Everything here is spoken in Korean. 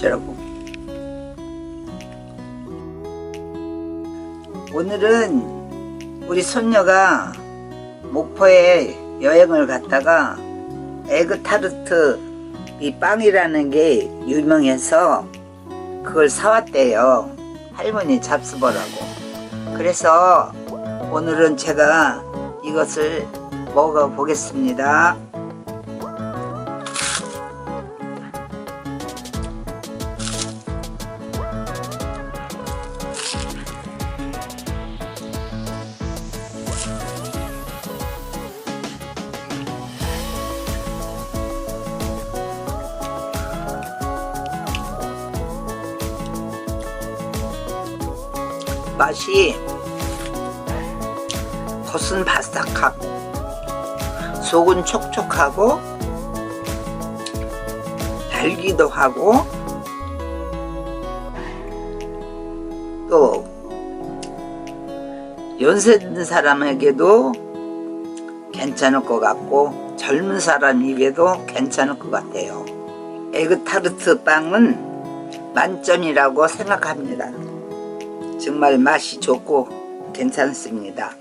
어쩌라고. 오늘은 우리 손녀가 목포에 여행을 갔다가 에그 타르트 이 빵이라는 게 유명해서 그걸 사왔대요. 할머니 잡수보라고. 그래서 오늘은 제가 이것을 먹어보겠습니다. 맛이 겉은 바삭하고 속은 촉촉하고 달기도 하고 또 연세 든 사람에게도 괜찮을 것 같고 젊은 사람 입에도 괜찮을 것 같아요. 에그타르트 빵은 만점이라고 생각합니다. 정말 맛이 좋고 괜찮습니다.